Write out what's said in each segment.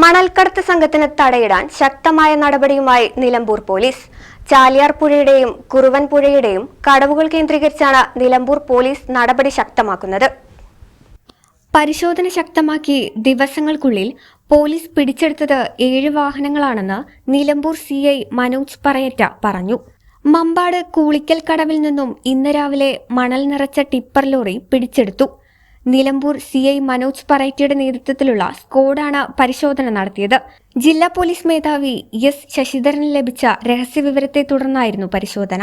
മണൽക്കടത്ത് സംഘത്തിന് തടയിടാൻ ശക്തമായ നടപടിയുമായി നിലമ്പൂർ പോലീസ്. ചാലിയാർ പുഴയുടെയും കുറുവൻ പുഴയുടെയും കടവുകൾ കേന്ദ്രീകരിച്ചാണ് നിലമ്പൂർ പോലീസ് നടപടി ശക്തമാക്കുന്നത്. പരിശോധന ശക്തമാക്കി ദിവസങ്ങൾക്കുള്ളിൽ പോലീസ് പിടിച്ചെടുത്തത് ഏഴ് വാഹനങ്ങളാണെന്ന് നിലമ്പൂർ സി ഐ മനോജ് പറയറ്റ പറഞ്ഞു. മമ്പാട് കൂളിക്കൽ കടവിൽ നിന്നും ഇന്ന് രാവിലെ മണൽ നിറച്ച ടിപ്പർ ലോറി പിടിച്ചെടുത്തു. നിലമ്പൂർ സി ഐ മനോജ് പറൈറ്റിയുടെ നേതൃത്വത്തിലുള്ള സ്ക്വാഡാണ് പരിശോധന നടത്തിയത്. ജില്ലാ പോലീസ് മേധാവി എസ് ശശിധരന് ലഭിച്ച രഹസ്യവിവരത്തെ തുടർന്നായിരുന്നു പരിശോധന.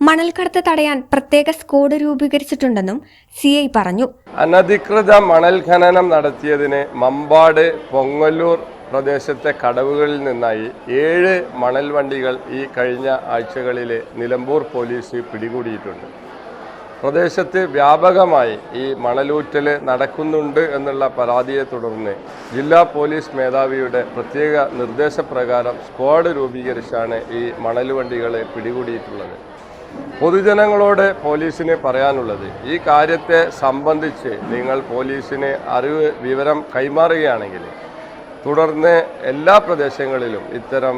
മണൽക്കടത്ത് തടയാൻ പ്രത്യേക സ്ക്വാഡ് രൂപീകരിച്ചിട്ടുണ്ടെന്നും സി ഐ പറഞ്ഞു. അനധികൃത മണൽ ഖനനം നടത്തിയതിന് മമ്പാട് പൊങ്ങല്ലൂർ പ്രദേശത്തെ കടവുകളിൽ നിന്നായി ഏഴ് മണൽ വണ്ടികൾ ഈ കഴിഞ്ഞ ആഴ്ചകളിൽ നിലമ്പൂർ പോലീസ് പിടികൂടിയിട്ടുണ്ട്. പ്രദേശത്ത് വ്യാപകമായി ഈ മണലൂറ്റൽ നടക്കുന്നുണ്ട് എന്നുള്ള പരാതിയെ തുടർന്ന് ജില്ലാ പോലീസ് മേധാവിയുടെ പ്രത്യേക നിർദ്ദേശപ്രകാരം സ്ക്വാഡ് രൂപീകരിച്ചാണ് ഈ മണൽ വണ്ടികൾ പിടികൂടിയിട്ടുള്ളത്. പൊതുജനങ്ങളോട് പോലീസിന് പറയാനുള്ളത് ഈ കാര്യത്തെ സംബന്ധിച്ച് നിങ്ങൾ പോലീസിന് അറിവ് വിവരം കൈമാറുകയാണെങ്കിൽ തുടർന്ന് എല്ലാ പ്രദേശങ്ങളിലും ഇത്തരം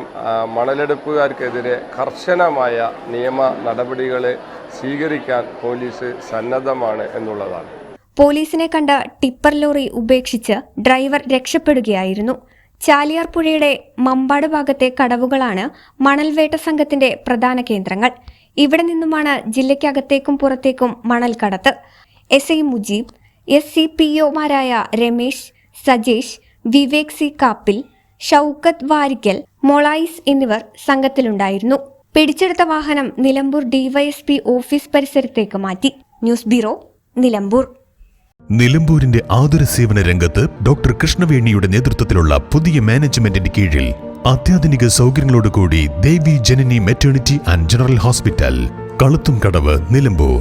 മണലെടുപ്പുകാർക്കെതിരെ കർശനമായ നിയമ നടപടികൾ സ്വീകരിക്കാൻ പോലീസ് സന്നദ്ധമാണ് എന്നുള്ളതാണ്. പോലീസിനെ കണ്ട ടിപ്പർ ലോറി ഉപേക്ഷിച്ച് ഡ്രൈവർ രക്ഷപ്പെടുകയായിരുന്നു. ചാലിയാർ പുഴയുടെ മമ്പാട് ഭാഗത്തെ കടവുകളാണ് മണൽവേട്ട സംഘത്തിന്റെ പ്രധാന കേന്ദ്രങ്ങൾ. ഇവിടെ നിന്നുമാണ് ജില്ലയ്ക്കകത്തേക്കും പുറത്തേക്കും മണൽ കടത്ത്. S I Mujeeb S C P ഒമാരായ Ramesh Sajesh Vivek C Kappil Shoukath Varikkal മൊളൈസ് എന്നിവർ സംഘത്തിലുണ്ടായിരുന്നു. പിടിച്ചെടുത്ത വാഹനം നിലമ്പൂർ ഡിവൈഎസ്പി ഓഫീസ് പരിസരത്തേക്ക് മാറ്റി. News bureau Nilambur. നിലമ്പൂരിന്റെ ആതുര സേവന രംഗത്ത് ഡോക്ടർ കൃഷ്ണവേണിയുടെ നേതൃത്വത്തിലുള്ള പുതിയ മാനേജ്മെന്റിന്റെ കീഴിൽ അത്യാധുനിക സൗകര്യങ്ങളോടുകൂടി Devi Janani maternity and general hospital കളുത്തും കടവ് നിലമ്പൂർ.